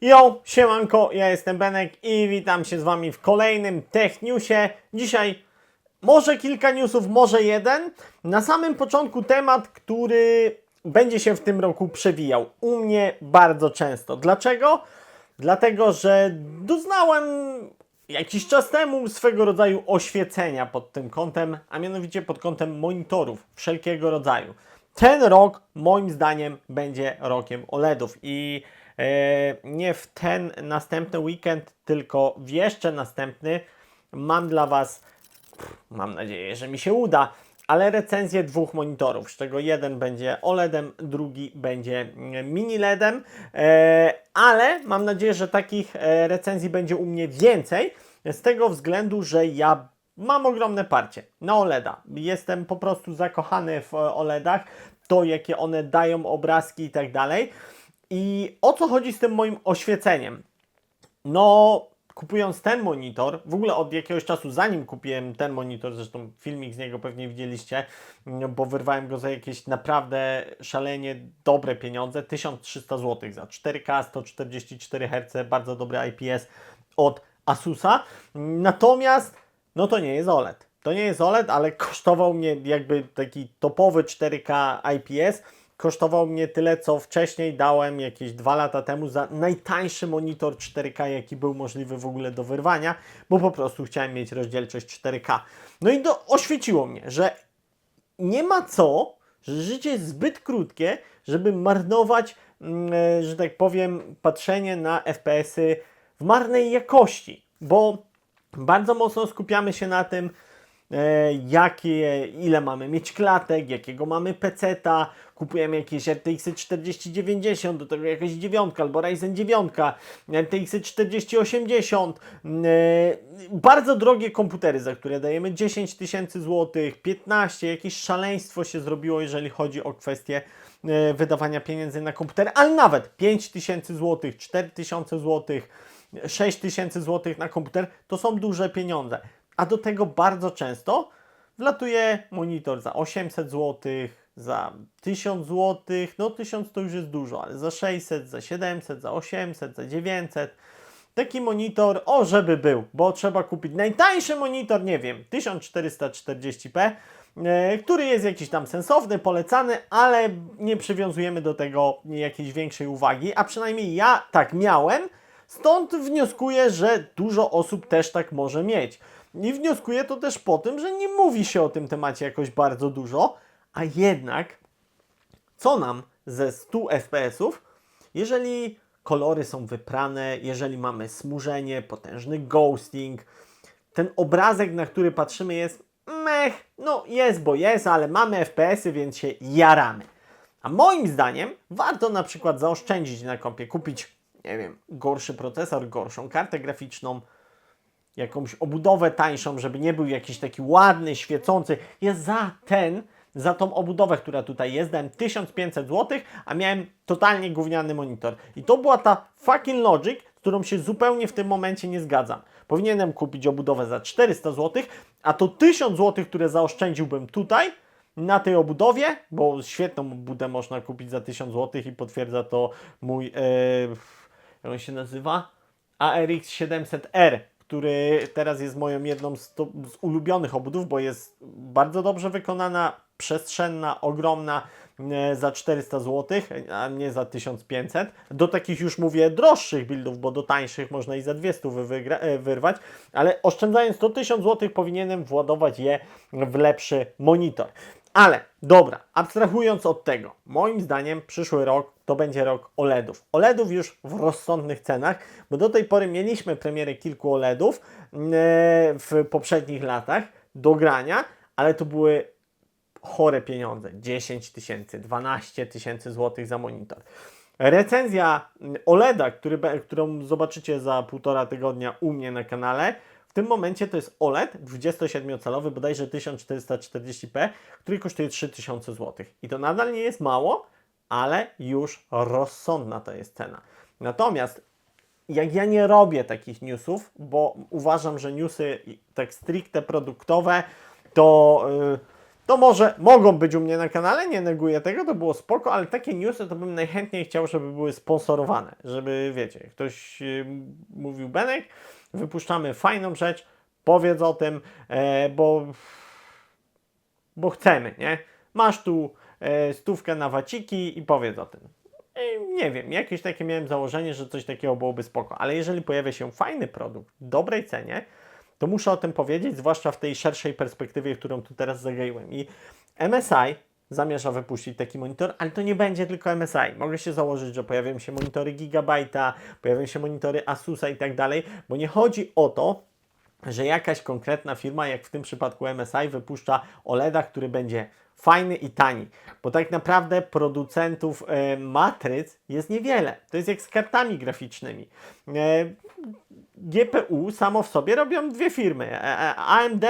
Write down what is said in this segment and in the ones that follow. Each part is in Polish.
Yo, siemanko, ja jestem Benek i witam się z Wami w kolejnym Tech Newsie. Dzisiaj może kilka newsów, może jeden. Na samym początku temat, który będzie się w tym roku przewijał. U mnie bardzo często. Dlaczego? Dlatego, że doznałem jakiś czas temu swego rodzaju oświecenia pod tym kątem, a mianowicie pod kątem monitorów wszelkiego rodzaju. Ten rok moim zdaniem będzie rokiem OLEDów i nie w ten następny weekend, tylko w jeszcze następny mam dla Was, mam nadzieję, że mi się uda, ale recenzję dwóch monitorów, z czego jeden będzie OLEDem, drugi będzie mini LEDem, e, ale mam nadzieję, że takich e, recenzji będzie u mnie więcej, z tego względu, że ja mam ogromne parcie na OLEDa. Jestem po prostu zakochany w e, OLEDach, to jakie one dają obrazki i tak dalej. I o co chodzi z tym moim oświeceniem? No, kupując ten monitor, w ogóle od jakiegoś czasu, zanim kupiłem ten monitor, zresztą filmik z niego pewnie widzieliście, mm, bo wyrwałem go za jakieś naprawdę szalenie dobre pieniądze, 1300 zł za 4K, 144 Hz, bardzo dobry IPS od Asusa. Natomiast, no to nie jest OLED. To nie jest OLED, ale kosztował mnie jakby taki topowy 4K IPS kosztował mnie tyle, co wcześniej dałem jakieś dwa lata temu za najtańszy monitor 4K, jaki był możliwy w ogóle do wyrwania, bo po prostu chciałem mieć rozdzielczość 4K. No i to oświeciło mnie, że nie ma co, że życie jest zbyt krótkie, żeby marnować, mm, e, że tak powiem, patrzenie na FPS-y w marnej jakości, bo bardzo mocno skupiamy się na tym, jakie, ile mamy mieć klatek, jakiego mamy peceta, kupujemy jakieś RTX 4090, do tego jakaś dziewiątka albo Ryzen 9, RTX 4080, mm, e, bardzo drogie komputery, za które dajemy 10 tysięcy złotych, 15, jakieś szaleństwo się zrobiło, jeżeli chodzi o kwestię e, wydawania pieniędzy na komputery, ale nawet 5 tysięcy złotych, 4 tysiące złotych, 6 tysięcy złotych na komputer, to są duże pieniądze. A do tego bardzo często wlatuje monitor za 800 złotych, za 1000 złotych, no 1000 to już jest dużo, ale za 600, za 700, za 800, za 900. Taki monitor, o żeby był, bo trzeba kupić najtańszy monitor, nie wiem, 1440p, e, który jest jakiś tam sensowny, polecany, ale nie przywiązujemy do tego jakiejś większej uwagi, a przynajmniej ja tak miałem, stąd wnioskuję, że dużo osób też tak może mieć. I wnioskuję to też po tym, że nie mówi się o tym temacie jakoś bardzo dużo, a jednak co nam ze 100 FPS-ów, jeżeli kolory są wyprane, jeżeli mamy smużenie, potężny ghosting, ten obrazek, na który patrzymy jest mech, no jest, bo jest, ale mamy FPS-y, więc się jaramy. A moim zdaniem warto na przykład zaoszczędzić na kompie, kupić, nie wiem, gorszy procesor, gorszą kartę graficzną, jakąś obudowę tańszą, żeby nie był jakiś taki ładny, świecący. Ja za ten, za tą obudowę, która tutaj jest, dałem 1500 zł, a miałem totalnie gówniany monitor. I to była ta fucking logic, z którą się zupełnie w tym momencie nie zgadzam. Powinienem kupić obudowę za 400 zł, a to 1000 zł, które zaoszczędziłbym tutaj, na tej obudowie, bo świetną obudę można kupić za 1000 zł i potwierdza to mój, e, jak on się nazywa? ARX 700R, który teraz jest moją jedną z, to, z ulubionych obudów, bo jest bardzo dobrze wykonana, przestrzenna, ogromna e, za 400 zł, a nie za 1500. Do takich już mówię droższych buildów, bo do tańszych można i za 200 wygra, e, wyrwać, ale oszczędzając to 1000 zł powinienem władować je w lepszy monitor. Ale dobra, abstrahując od tego, moim zdaniem przyszły rok to będzie rok OLEDów. OLEDów już w rozsądnych cenach, bo do tej pory mieliśmy premierę kilku OLEDów e, w poprzednich latach do grania, ale to były chore pieniądze. 10 tysięcy, 12 tysięcy złotych za monitor. Recenzja OLEDa, który, którą zobaczycie za półtora tygodnia u mnie na kanale, tym momencie to jest OLED 27-calowy, bodajże 1440p, który kosztuje 3000 zł. I to nadal nie jest mało, ale już rozsądna to jest cena. Natomiast jak ja nie robię takich newsów, bo uważam, że newsy tak stricte produktowe to, yy, to może mogą być u mnie na kanale, nie neguję tego, to było spoko, ale takie newsy to bym najchętniej chciał, żeby były sponsorowane, żeby wiecie, ktoś yy, mówił Benek, wypuszczamy fajną rzecz, powiedz o tym, e, bo bo chcemy, nie? Masz tu e, stówkę na waciki i powiedz o tym. E, nie wiem, jakieś takie miałem założenie, że coś takiego byłoby spoko, ale jeżeli pojawia się fajny produkt w dobrej cenie, to muszę o tym powiedzieć, zwłaszcza w tej szerszej perspektywie, którą tu teraz zagaiłem. I MSI zamierza wypuścić taki monitor, ale to nie będzie tylko MSI. Mogę się założyć, że pojawią się monitory Gigabyte'a, pojawią się monitory Asusa i tak dalej, bo nie chodzi o to, że jakaś konkretna firma, jak w tym przypadku MSI, wypuszcza OLEDa, który będzie fajny i tani. Bo tak naprawdę producentów e, matryc jest niewiele. To jest jak z kartami graficznymi. E, GPU samo w sobie robią dwie firmy, e, e, AMD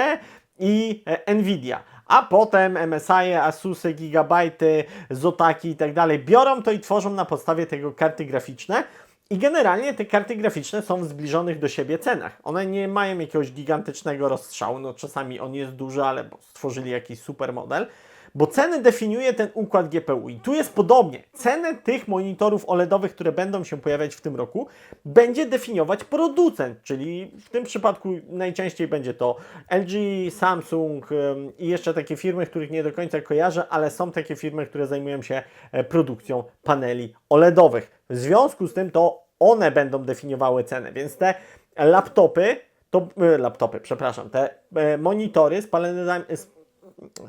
i e, Nvidia. A potem MSI, Asusy, Gigabajty, Zotaki i tak dalej biorą to i tworzą na podstawie tego karty graficzne. I generalnie te karty graficzne są w zbliżonych do siebie cenach. One nie mają jakiegoś gigantycznego rozstrzału, no czasami on jest duży, ale stworzyli jakiś super model, bo ceny definiuje ten układ GPU. I tu jest podobnie. Cenę tych monitorów OLEDowych, które będą się pojawiać w tym roku, będzie definiować producent, czyli w tym przypadku najczęściej będzie to LG, Samsung i jeszcze takie firmy, których nie do końca kojarzę, ale są takie firmy, które zajmują się e, produkcją paneli OLEDowych. W związku z tym to one będą definiowały cenę, więc te laptopy, to e, laptopy, przepraszam, te e, monitory z panelami, z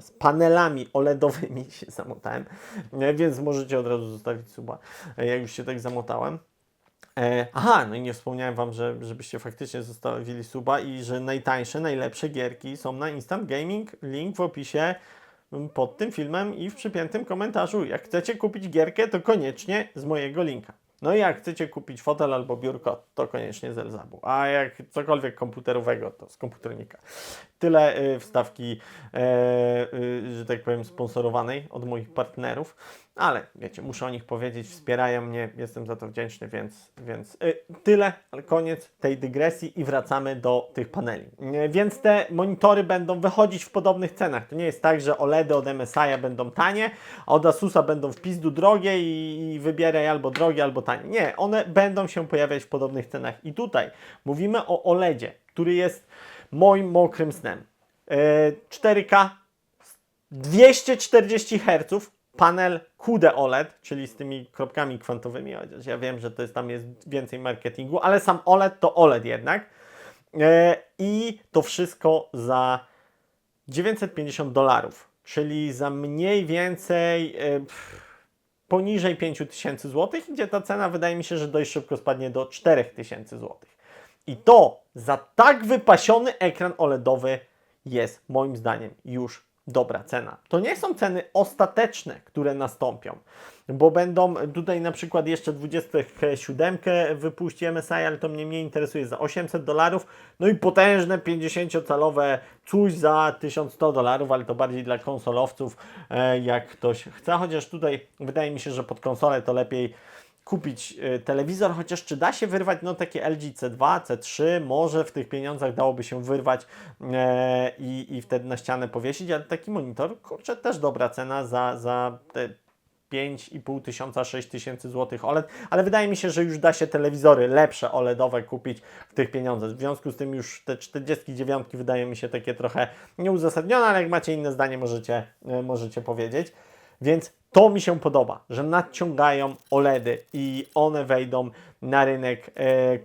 z panelami OLEDowymi się zamotałem, więc możecie od razu zostawić suba, e, jak już się tak zamotałem. E, aha, no i nie wspomniałem Wam, że, żebyście faktycznie zostawili suba i że najtańsze, najlepsze gierki są na Instant Gaming. Link w opisie m, pod tym filmem i w przypiętym komentarzu. Jak chcecie kupić gierkę, to koniecznie z mojego linka. No i jak chcecie kupić fotel albo biurko, to koniecznie z Elzabu. A jak cokolwiek komputerowego, to z komputernika. Tyle y, wstawki, e, y, że tak powiem, sponsorowanej od moich partnerów. Ale wiecie, muszę o nich powiedzieć, wspierają mnie, jestem za to wdzięczny, więc, więc y, tyle, koniec tej dygresji i wracamy do tych paneli. Y, Więc te monitory będą wychodzić w podobnych cenach. To nie jest tak, że OLEDy od MSI będą tanie, a od Asusa będą w pizdu drogie i, i wybieraj albo drogie, albo tanie. Nie, one będą się pojawiać w podobnych cenach. I tutaj mówimy o OLEDzie, który jest moim mokrym snem. Y, 4K 240 Hz, panel QD OLED, czyli z tymi kropkami kwantowymi, chociaż ja wiem, że to jest, tam jest więcej marketingu, ale sam OLED to OLED jednak. E, I to wszystko za 950 dolarów, czyli za mniej więcej e, poniżej 5000 zł, gdzie ta cena wydaje mi się, że dość szybko spadnie do 4000 zł. I to za tak wypasiony ekran OLEDowy jest moim zdaniem już dobra cena. To nie są ceny ostateczne, które nastąpią, bo będą tutaj na przykład jeszcze 27 wypuści MSI, ale to mnie mniej interesuje za 800 dolarów, no i potężne 50-calowe coś za 1100 dolarów, ale to bardziej dla konsolowców, e, jak ktoś chce, chociaż tutaj wydaje mi się, że pod konsolę to lepiej kupić e, telewizor, chociaż czy da się wyrwać no takie LG C2, C3, może w tych pieniądzach dałoby się wyrwać e, i, i wtedy na ścianę powiesić, ale taki monitor, kurczę, też dobra cena za, za te 5,5 tysiąca, 6 tysięcy złotych OLED, ale wydaje mi się, że już da się telewizory lepsze OLEDowe kupić w tych pieniądzach. W związku z tym już te 49 wydają mi się takie trochę nieuzasadnione, ale jak macie inne zdanie, możecie, e, możecie powiedzieć. Więc to mi się podoba, że nadciągają OLEDy i one wejdą na rynek e,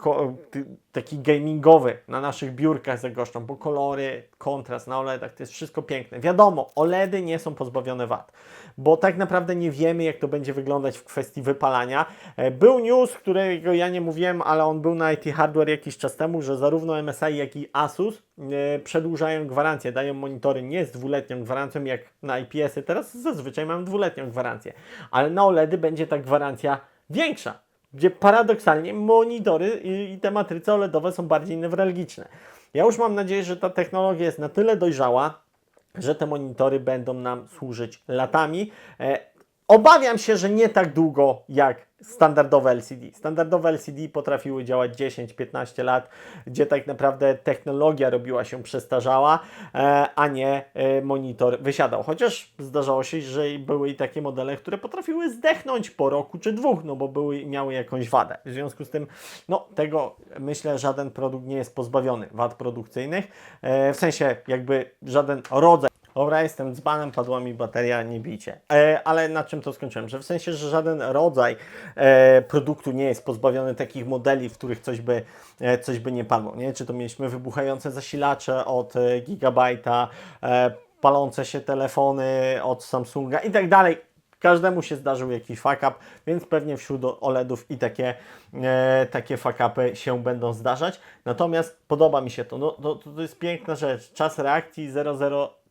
taki gamingowy, na naszych biurkach zagoszczą, bo kolory, kontrast na OLEDach to jest wszystko piękne. Wiadomo, OLEDy nie są pozbawione wad, bo tak naprawdę nie wiemy, jak to będzie wyglądać w kwestii wypalania. E, był news, którego ja nie mówiłem, ale on był na IT Hardware jakiś czas temu, że zarówno MSI, jak i Asus e, przedłużają gwarancję, dają monitory nie z dwuletnią gwarancją jak na IPS-y, teraz zazwyczaj mam dwuletnią gwarancję, ale na OLEDy będzie ta gwarancja większa gdzie paradoksalnie monitory i, i te matryce OLEDowe są bardziej newralgiczne. Ja już mam nadzieję, że ta technologia jest na tyle dojrzała, że te monitory będą nam służyć latami. E, obawiam się, że nie tak długo jak standardowe LCD. Standardowe LCD potrafiły działać 10-15 lat, gdzie tak naprawdę technologia robiła się przestarzała, e, a nie e, monitor wysiadał. Chociaż zdarzało się, że były i takie modele, które potrafiły zdechnąć po roku czy dwóch, no bo były, miały jakąś wadę. W związku z tym, no tego myślę, żaden produkt nie jest pozbawiony wad produkcyjnych, e, w sensie jakby żaden rodzaj Dobra, jestem dzbanem, padła mi bateria, nie bicie. E, ale na czym to skończyłem? Że w sensie, że żaden rodzaj e, produktu nie jest pozbawiony takich modeli, w których coś by, e, coś by nie padło. Nie? Czy to mieliśmy wybuchające zasilacze od e, Gigabajta, e, palące się telefony od Samsunga i tak dalej. Każdemu się zdarzył jakiś fuck up, więc pewnie wśród OLEDów i takie, e, takie fuck upy się będą zdarzać. Natomiast podoba mi się to. No, to, to jest piękna rzecz. Czas reakcji 003 e,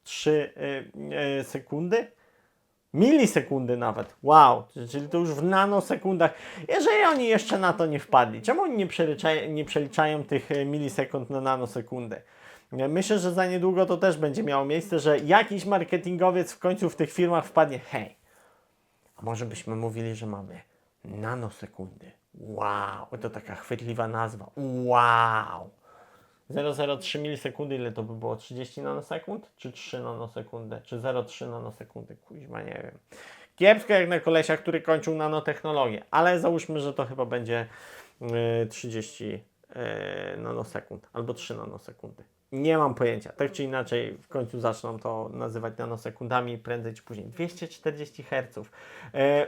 e, sekundy. Milisekundy nawet. Wow, czyli to już w nanosekundach. Jeżeli oni jeszcze na to nie wpadli, czemu oni nie przeliczają, nie przeliczają tych e, milisekund na nanosekundy? Myślę, że za niedługo to też będzie miało miejsce, że jakiś marketingowiec w końcu w tych firmach wpadnie. Hej, a może byśmy mówili, że mamy nanosekundy. Wow, to taka chwytliwa nazwa. Wow. 0,03 milisekundy, ile to by było? 30 nanosekund? Czy 3 nanosekundy? Czy 0,3 nanosekundy? Kuźma, nie wiem. Kiepsko jak na kolesia, który kończył nanotechnologię, ale załóżmy, że to chyba będzie y, 30 y, nanosekund albo 3 nanosekundy. Nie mam pojęcia. Tak czy inaczej, w końcu zaczną to nazywać nanosekundami prędzej czy później. 240 Hz.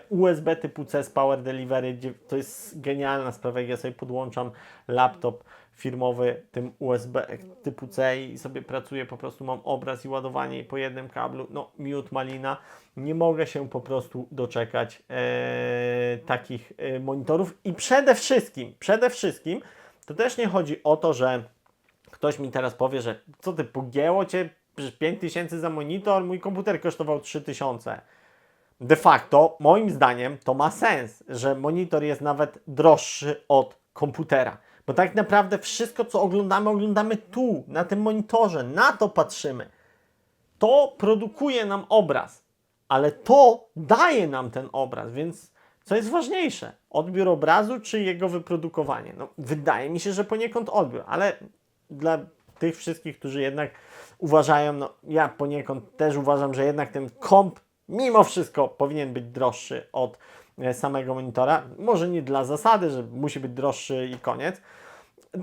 USB typu C z Power Delivery, to jest genialna sprawa. Ja sobie podłączam laptop firmowy tym USB typu C i sobie pracuję, po prostu mam obraz i ładowanie po jednym kablu. No, miód malina. Nie mogę się po prostu doczekać e, takich e, monitorów. I przede wszystkim, przede wszystkim, to też nie chodzi o to, że ktoś mi teraz powie, że co ty, pogięło cię? Przecież 5000 za monitor, mój komputer kosztował 3000. De facto, moim zdaniem, to ma sens, że monitor jest nawet droższy od komputera. Bo tak naprawdę wszystko, co oglądamy, oglądamy tu, na tym monitorze, na to patrzymy. To produkuje nam obraz, ale to daje nam ten obraz, więc co jest ważniejsze? Odbiór obrazu czy jego wyprodukowanie? No, wydaje mi się, że poniekąd odbiór, ale dla tych wszystkich, którzy jednak uważają, no ja poniekąd też uważam, że jednak ten komp mimo wszystko powinien być droższy od samego monitora. Może nie dla zasady, że musi być droższy i koniec.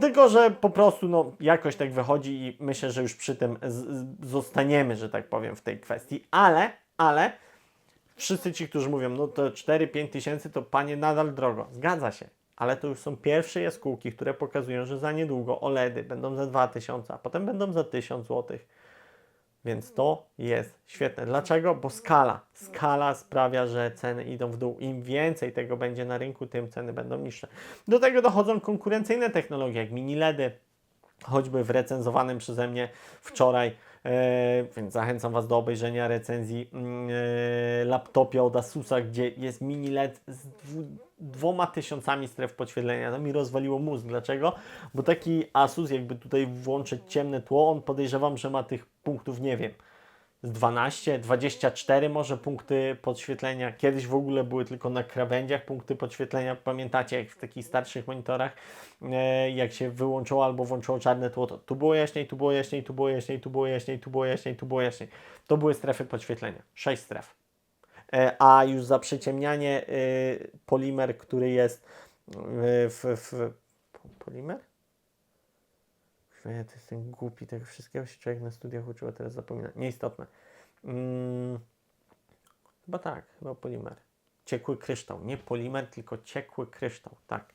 Tylko, że po prostu no, jakoś tak wychodzi i myślę, że już przy tym zostaniemy, że tak powiem, w tej kwestii. Ale, ale wszyscy ci, którzy mówią, no to 4-5 tysięcy to panie nadal drogo. Zgadza się. Ale to już są pierwsze jaskółki, które pokazują, że za niedługo OLEDy będą za 2000, a potem będą za 1000 zł. Więc to jest świetne. Dlaczego? Bo skala. Skala sprawia, że ceny idą w dół. Im więcej tego będzie na rynku, tym ceny będą niższe. Do tego dochodzą konkurencyjne technologie, jak mini LEDy, choćby w recenzowanym przeze mnie wczoraj, e, więc zachęcam Was do obejrzenia recenzji mm, e, laptopie od Asusa, gdzie jest mini LED z dwu, dwoma tysiącami stref podświetlenia. To mi rozwaliło mózg. Dlaczego? Bo taki Asus, jakby tutaj włączyć ciemne tło, on podejrzewam, że ma tych punktów, nie wiem, z 12, 24 może punkty podświetlenia. Kiedyś w ogóle były tylko na krawędziach punkty podświetlenia. Pamiętacie, jak w takich starszych monitorach, e, jak się wyłączyło albo włączyło czarne tło, to tu było jaśniej, tu było jaśniej, tu było jaśniej, tu było jaśniej, tu było jaśniej, tu było jaśniej. To były strefy podświetlenia. 6 stref. E, A już za przyciemnianie y, polimer, który jest w, w polimer? Ja to jestem głupi, tego wszystkiego się człowiek na studiach uczył, a teraz zapomina. Nieistotne. Mm, chyba tak, chyba polimer. Ciekły kryształ. Nie polimer, tylko ciekły kryształ. Tak.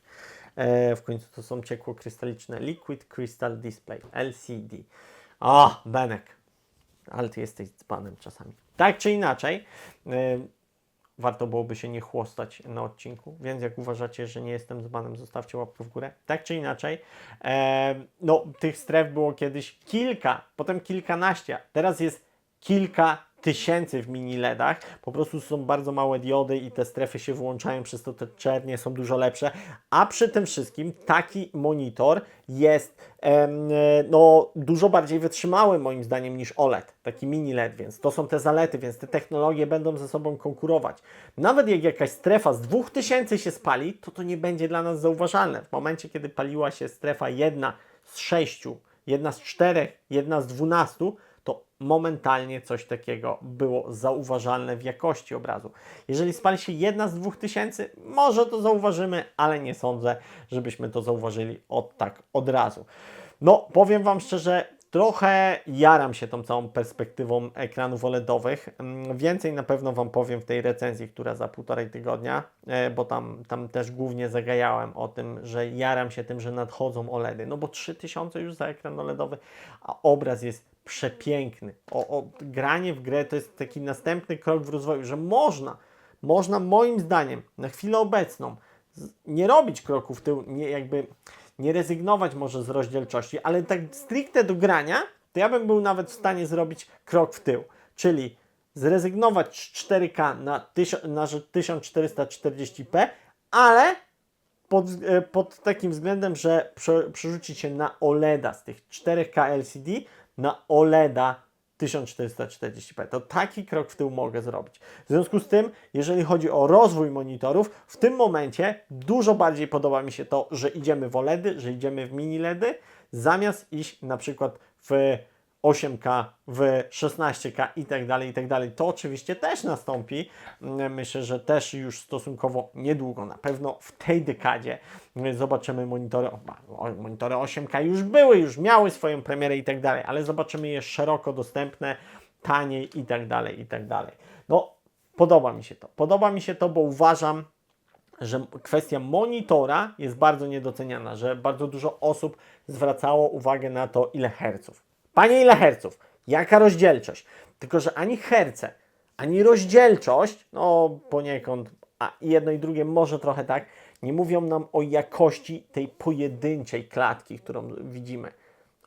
E, w końcu to są ciekłokrystaliczne Liquid Crystal Display, LCD. O, Benek. Ale ty jesteś dzbanem czasami. Tak czy inaczej, e, warto byłoby się nie chłostać na odcinku, więc jak uważacie, że nie jestem dzbanem, zostawcie łapkę w górę. Tak czy inaczej, e, no tych stref było kiedyś kilka, potem kilkanaście, teraz jest kilka tysięcy w mini LEDach. Po prostu są bardzo małe diody i te strefy się wyłączają, przez to te czernie są dużo lepsze. A przy tym wszystkim taki monitor jest em, e, no, dużo bardziej wytrzymały moim zdaniem niż OLED, taki mini LED, więc to są te zalety, więc te technologie będą ze sobą konkurować. Nawet jak jakaś strefa z 2000 się spali, to to nie będzie dla nas zauważalne. W momencie, kiedy paliła się strefa jedna z sześciu, jedna z czterech, jedna z dwunastu, to momentalnie coś takiego było zauważalne w jakości obrazu. Jeżeli spali się jedna z dwóch tysięcy, może to zauważymy, ale nie sądzę, żebyśmy to zauważyli od tak od razu. No, powiem Wam szczerze, trochę jaram się tą całą perspektywą ekranów OLEDowych. Mm, Więcej na pewno Wam powiem w tej recenzji, która za półtorej tygodnia, e, bo tam, tam też głównie zagajałem o tym, że jaram się tym, że nadchodzą OLEDy. No bo 3000 już za ekran OLEDowy, a obraz jest przepiękny. O, o, granie w grę to jest taki następny krok w rozwoju, że można, można moim zdaniem na chwilę obecną nie robić kroku w tył, nie jakby nie rezygnować może z rozdzielczości, ale tak stricte do grania, to ja bym był nawet w stanie zrobić krok w tył, czyli zrezygnować z 4K na, na rzecz 1440p, ale pod, e, pod takim względem, że prze, przerzucić się na OLEDa z tych 4K LCD na OLEDa 1440p. To taki krok w tył mogę zrobić. W związku z tym, jeżeli chodzi o rozwój monitorów, w tym momencie dużo bardziej podoba mi się to, że idziemy w OLEDy, że idziemy w mini LEDy, zamiast iść na przykład w 8K, w 16K i tak dalej, i tak dalej. To oczywiście też nastąpi. Mm, Myślę, że też już stosunkowo niedługo, na pewno w tej dekadzie mm, zobaczymy monitory, o, monitory 8K już były, już miały swoją premierę i tak dalej, ale zobaczymy je szeroko dostępne, taniej i tak dalej, i tak dalej. No, podoba mi się to. Podoba mi się to, bo uważam, że kwestia monitora jest bardzo niedoceniana, że bardzo dużo osób zwracało uwagę na to, ile herców. Panie, ile herców? Jaka rozdzielczość? Tylko, że ani herce, ani rozdzielczość, no poniekąd, a jedno i drugie może trochę tak, nie mówią nam o jakości tej pojedynczej klatki, którą widzimy.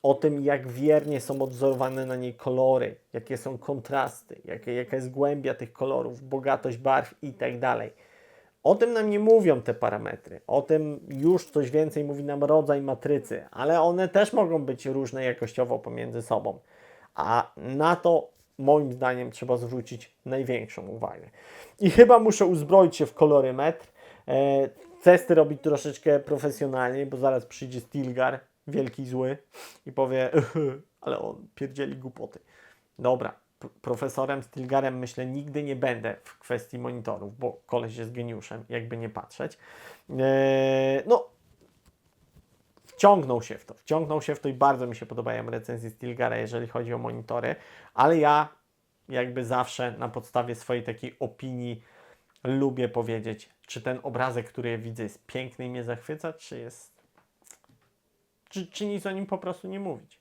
O tym, jak wiernie są odwzorowane na niej kolory, jakie są kontrasty, jaka jest głębia tych kolorów, bogatość barw i tak dalej. O tym nam nie mówią te parametry. O tym już coś więcej mówi nam rodzaj matrycy, ale one też mogą być różne jakościowo pomiędzy sobą. A na to moim zdaniem trzeba zwrócić największą uwagę. I chyba muszę uzbroić się w kolorymetr. E, testy robić troszeczkę profesjonalniej, bo zaraz przyjdzie Stilgar, wielki zły i powie, ale on pierdzieli głupoty. Dobra, profesorem Stilgarem myślę nigdy nie będę w kwestii monitorów, bo koleś jest geniuszem, jakby nie patrzeć. Eee, no, wciągnął się w to, wciągnął się w to i bardzo mi się podobają recenzje Stilgara, jeżeli chodzi o monitory, ale ja jakby zawsze na podstawie swojej takiej opinii lubię powiedzieć, czy ten obrazek, który ja widzę jest piękny i mnie zachwyca, czy jest czy, czy nic o nim po prostu nie mówić.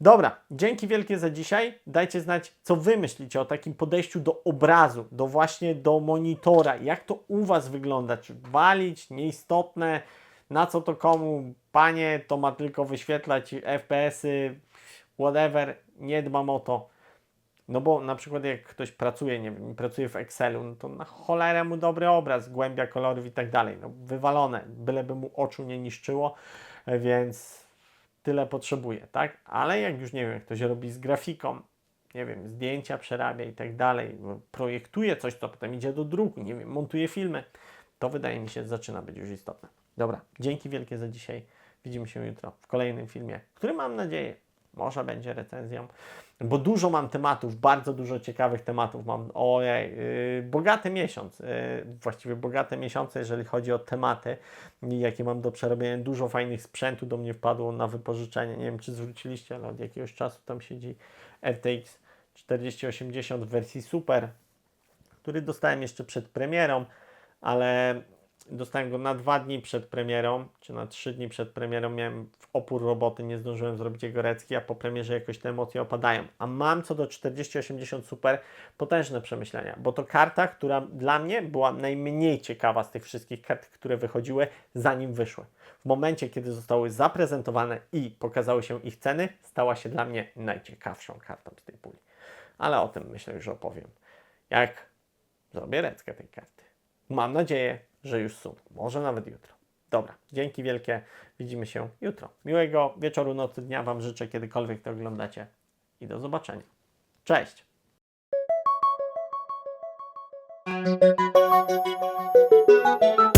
Dobra, dzięki wielkie za dzisiaj. Dajcie znać, co Wy myślicie o takim podejściu do obrazu, do właśnie do monitora. Jak to u Was wygląda? Czy walić, nieistotne? Na co to komu? Panie, to ma tylko wyświetlać FPS-y, whatever, nie dbam o to. No bo na przykład jak ktoś pracuje, nie wiem, pracuje w Excelu, no to na cholerę mu dobry obraz, głębia kolorów i tak dalej. No wywalone, byleby mu oczu nie niszczyło, więc tyle potrzebuje, tak? Ale jak już nie wiem, ktoś robi z grafiką, nie wiem, zdjęcia przerabia i tak dalej, projektuje coś, co potem idzie do druku, nie wiem, montuje filmy, to wydaje mi się zaczyna być już istotne. Dobra, dzięki wielkie za dzisiaj. Widzimy się jutro w kolejnym filmie, który mam nadzieję może będzie recenzją, bo dużo mam tematów, bardzo dużo ciekawych tematów mam. Ojej, yy, bogaty miesiąc, yy, właściwie bogate miesiące, jeżeli chodzi o tematy, jakie mam do przerobienia. Dużo fajnych sprzętu do mnie wpadło na wypożyczenie. Nie wiem, czy zwróciliście, ale od jakiegoś czasu tam siedzi RTX 4080 w wersji Super, który dostałem jeszcze przed premierą, ale dostałem go na dwa dni przed premierą, czy na trzy dni przed premierą. Miałem opór roboty, nie zdążyłem zrobić jego recki, a po premierze jakoś te emocje opadają. A mam co do 4080 Super potężne przemyślenia, bo to karta, która dla mnie była najmniej ciekawa z tych wszystkich kart, które wychodziły zanim wyszły. W momencie, kiedy zostały zaprezentowane i pokazały się ich ceny, stała się dla mnie najciekawszą kartą z tej puli. ale o tym myślę już opowiem, jak zrobię reckę tej karty. Mam nadzieję, że już sun, może nawet jutro. Dobra, dzięki wielkie, widzimy się jutro. Miłego wieczoru, nocy, dnia Wam życzę, kiedykolwiek to oglądacie i do zobaczenia. Cześć! Thank